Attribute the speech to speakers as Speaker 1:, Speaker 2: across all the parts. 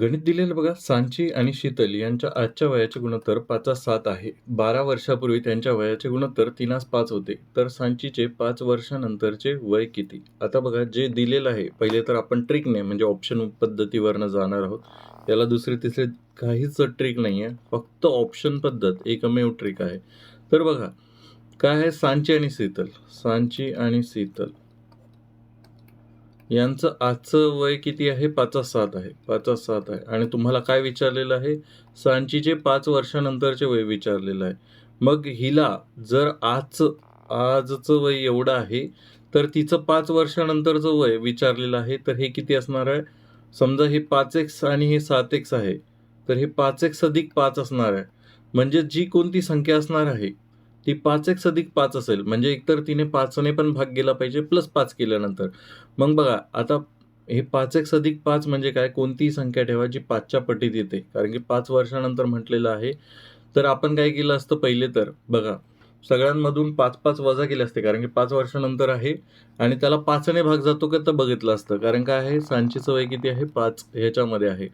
Speaker 1: गणित दिलेलं बघा सांची आणि शीतल यांच्या आजच्या वयाचे गुणोत्तर पाचास सात आहे. बारा वर्षापूर्वी त्यांच्या वयाचे गुणोत्तर तिनास पाच होते. तर सांचीचे पाच वर्षानंतरचे वय किती? आता बघा जे दिलेलं आहे पहिले तर आपण ट्रिकने म्हणजे ऑप्शन पद्धतीवरनं जाणार आहोत. याला दुसरी तिसरी काहीच ट्रिक नाही आहे. फक्त ऑप्शन पद्धत एकमेव ट्रिक आहे. तर बघा काय आहे सांची आणि शीतल? सांची आणि शीतल. यांचं आजचं वय किती आहे? पाचच सात आहे. पाचच सात आहे. आणि तुम्हाला काय विचारलेलं आहे? सांचीचे पाच वर्षानंतरचे वय विचारलेलं आहे. मग हिला जर आजचं आजचं वय एवढं आहे तर तिचं पाच वर्षानंतरचं वय विचारलेलं आहे तर हे किती असणार आहे? समजा हे पाच एक्स आणि हे सात एक्स आहे तर हे पाच एक्स अधिक पाच असणार आहे. म्हणजे जी कोणती संख्या असणार आहे? ती पाच एक अधिक पाच असेल. म्हणजे एकतर तिने पाचने पण भाग गेला पाहिजे प्लस पाच केल्यानंतर. मग बघा आता हे पाच एक अधिक पाच म्हणजे काय? कोणतीही संख्या ठेवा जी पाचच्या पटीत येते. कारण की पाच वर्षानंतर म्हटलेलं आहे. तर आपण काय केलं असतं पहिले तर बघा सगळ्यांमधून पाच पाच वजा केले असते. कारण की पाच वर्षानंतर आहे आणि त्याला पाचने भाग जातो का? तर बघितलं असतं. कारण काय आहे? सांचीचं वय किती आहे? पाच ह्याच्यामध्ये आहे.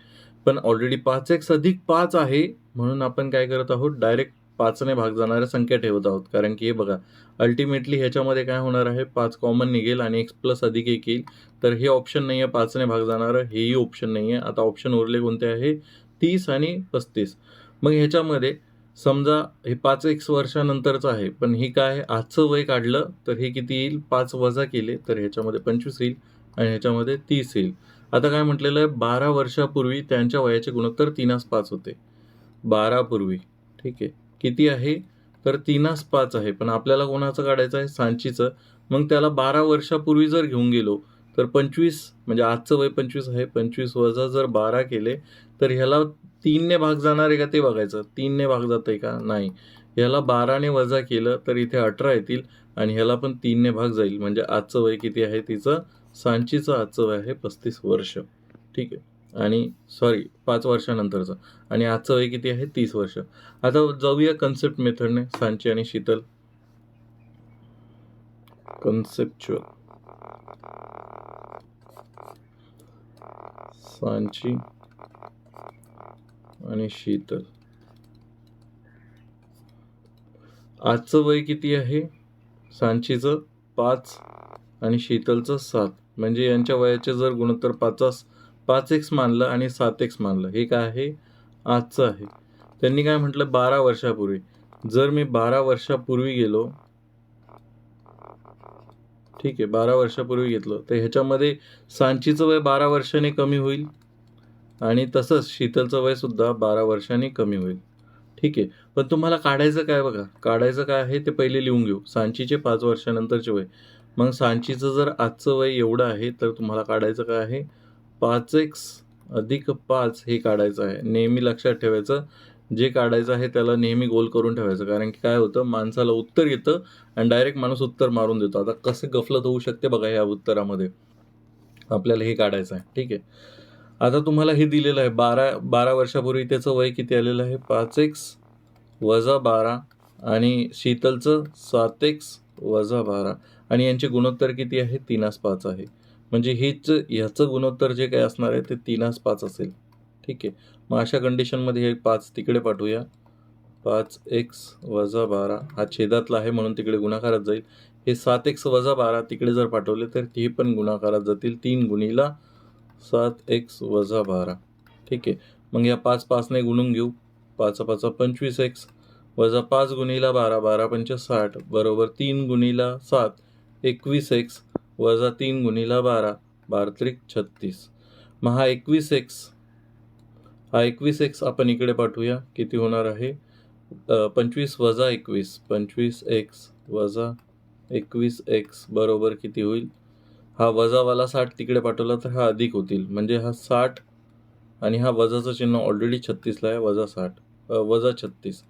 Speaker 1: पण ऑलरेडी पाच एक अधिक पाच आहे. म्हणून आपण काय करत आहोत? डायरेक्ट पाचने भाग जाणाऱ्या संख्या ठेवत आहोत. कारण की हे बघा अल्टिमेटली ह्याच्यामध्ये काय होणार आहे पाच कॉमन निघेल आणि एक्स प्लस अधिक एक येईल. तर हे ऑप्शन नाही आहे पाचने भाग जाणारं हेही ऑप्शन नाही आहे आता ऑप्शन उरले कोणते आहे? तीस आणि पस्तीस. मग ह्याच्यामध्ये समजा हे पाच एक्स वर्षानंतरचं आहे पण हे काय आहे? आजचं वय काढलं तर हे किती येईल? पाच वजा केले तर ह्याच्यामध्ये पंचवीस येईल आणि ह्याच्यामध्ये तीस येईल. आता काय म्हटलेलं आहे? बारा वर्षापूर्वी त्यांच्या वयाचे गुणोत्तर तीनास पाच होते. बारापूर्वी. ठीक आहे. किती आहे? तर तीनास पाच आहे. पण आपल्याला कोणाचं काढायचं आहे? सांचीचं. मग त्याला बारा वर्षापूर्वी जर घेऊन गेलो तर पंचवीस म्हणजे आजचं वय पंचवीस आहे. पंचवीस वजा जर बारा केले तर ह्याला तीनने भाग जाणार आहे का ते बघायचं. तीनने भाग जात आहे का? नाही. ह्याला बाराने वजा केलं तर इथे अठरा येतील आणि ह्याला पण तीनने भाग जाईल. म्हणजे आजचं वय किती आहे? तिचं सांचीचं आजचं वय आहे पस्तीस वर्ष. ठीक आहे. आणि सॉरी पाच वर्षानंतरचं. आणि आजचं वय किती आहे? तीस वर्ष. आता जाऊया कन्सेप्ट मेथडने सांची आणि शीतल. कन्सेप्च्युअल सांची आणि शीतल. आजचं वय किती आहे? सांचीचं पाच आणि शीतलचं सात. म्हणजे यांच्या वयाचे जर गुणोत्तर पाचास पाच एक्स मानलं आणि सात एक्स मानलं. हे काय आहे? आजचं आहे. त्यांनी काय म्हटलं? बारा वर्षापूर्वी. जर मी बारा वर्षापूर्वी गेलो ठीक आहे बारा वर्षापूर्वी घेतलं तर ह्याच्यामध्ये सांचीचं वय बारा वर्षाने कमी होईल आणि तसंच शीतलचं वयसुद्धा बारा वर्षाने कमी होईल. ठीक आहे. पण तुम्हाला काढायचं काय बघा? काढायचं काय आहे ते पहिले लिहून घेऊ. सांचीचे पाच वर्षानंतरचे वय. मग सांचीचं जर आजचं वय एवढं आहे तर तुम्हाला काढायचं काय आहे? पाच एक्स अधिक पाच हे काढायचं आहे. नेहमी लक्षात ठेवायचं. जे काढायचं आहे त्याला नेहमी गोल करून ठेवायचं. कारण की काय होतं? माणसाला उत्तर येतं आणि डायरेक्ट माणूस उत्तर मारून देतो. आता कसं गफलत होऊ शकते बघा या उत्तरामध्ये. आपल्याला हे काढायचं आहे. ठीक आहे? आता तुम्हाला हे दिलेलं आहे. बारा बारा वर्षापूर्वी त्याचं वय किती आलेलं आहे? पाच एक्स वजा बारा आणि शीतलचं सात एक्स वजा बारा. आणि यांचे गुणोत्तर किती आहे? तीनास पाच आहे. म्हणजे हेच ह्याचं गुणोत्तर जे काही असणार आहे ते तीनास पाच असेल. ठीक आहे. मग अशा कंडिशनमध्ये हे पाच तिकडे पाठवूया. पाच एक्स वजा बारा हा छेदातला आहे म्हणून तिकडे गुणाकारात जाईल. हे सात एक्स वजा बारा तिकडे जर पाठवले तर ते पण गुणाकारात जातील. तीन गुणीला सात एक्स वजा बारा. ठीक आहे. मग या पाच पाचने गुणून घेऊ. पाच पाच पंचवीस एक्स वजा पाच गुणीला बारा बारा पंच साठ बरोबर तीन गुणीला सात एकवीस एक्स वजा तीन गुणीला बारा बारत्रिक छत्तीस. मग हा एकवीस एक्स हा एकवीस एक्स आपण इकडे पाठवूया. किती होणार आहे? पंचवीस वजा एकवीस. पंचवीस एक्स वजा एकवीस एक्स बरोबर किती होईल? हा वजावाला साठ तिकडे पाठवला तर हा अधिक होतील. म्हणजे हा साठ आणि हा वजाचं चिन्ह ऑलरेडी छत्तीसला आहे. वजा साठ वजा छत्तीस.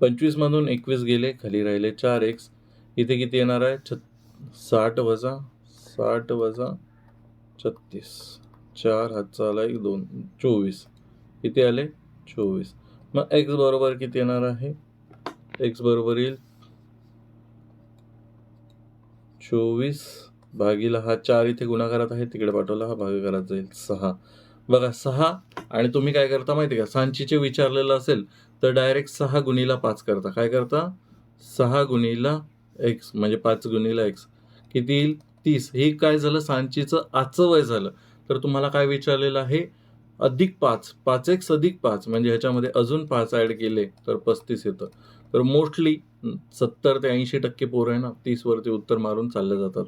Speaker 1: पंचवीसमधून एकवीस गेले खाली राहिले चार एक्स. इथे किती येणार आहे? छत साठ वजा साठ वजा छत्तीस. चार हातचा आला एक दोन चोवीस. किती आले? चोवीस. मग एक्स बरोबर किती येणार आहे? एक्स बरोबर येईल. चोवीस भागीला हा चार इथे गुणाकारात आहे तिकडे पाठवला हा भागाकारात जाईल. सहा. बघा सहा आणि तुम्ही काय करता माहिती आहे का? सांचीचे विचारलेलं असेल तर डायरेक्ट सहा गुणीला पाच करता. काय करता? सहा गुणीला एक्स म्हणजे पाच गुणीला एक्स किती येईल? तीस. हे काय झालं? सांचीचं आजचं वय झालं. तर तुम्हाला काय विचारलेलं आहे? अधिक पाच. पाच एक्स अधिक पाच. म्हणजे ह्याच्यामध्ये अजून पाच ॲड केले तर पस्तीस येतं. तर मोस्टली सत्तर ते ऐंशी टक्के पोरं आहे ना तीसवरती उत्तर मारून चालले जातात.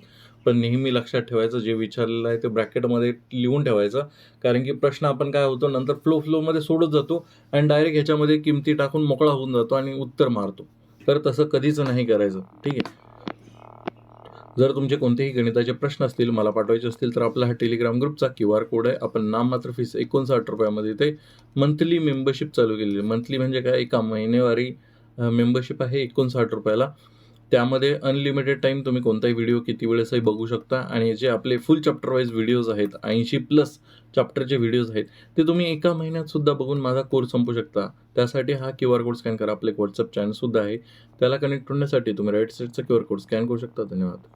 Speaker 1: पण नेहमी लक्षात ठेवायचं जे विचारलेलं आहे ते ब्रॅकेटमध्ये लिहून ठेवायचं. कारण की प्रश्न आपण काय होतो नंतर फ्लो फ्लोमध्ये सोडत जातो आणि डायरेक्ट ह्याच्यामध्ये किमती टाकून मोकळा होऊन जातो आणि उत्तर मारतो. तर तसं कधीच नाही करायचं. ठीक आहे? जर तुमचे कोणतेही गणिताचे प्रश्न असतील मला पाठवायचे असतील तर आपला हा टेलिग्राम ग्रुपचा क्यू आर कोड आहे. आपण नाम मात्र फीस एकोणसाठ रुपयामध्ये ते मंथली मेंबरशिप चालू केलेली आहे. मंथली म्हणजे काय? एका महिनेवारी मेंबरशिप आहे एकोणसाठ रुपयाला. त्यामध्ये अनलिमिटेड टाईम तुम्ही कोणताही व्हिडिओ किती वेळेसही बघू शकता. आणि जे आपले फुल चॅप्टर वाईज व्हिडिओज आहेत ऐंशी प्लस चॅप्टरचे व्हिडिओज आहेत ते तुम्ही एका महिन्यात सुद्धा बघून माझा कोर्स संपू शकता. त्यासाठी हा क्यू आर कोड स्कॅन करा. आपले व्हॉट्सअप चॅनल सुद्धा आहे. त्याला कनेक्ट होण्यासाठी तुम्ही राईट साईडचा क्यू आर कोड स्कॅन करू शकता. धन्यवाद.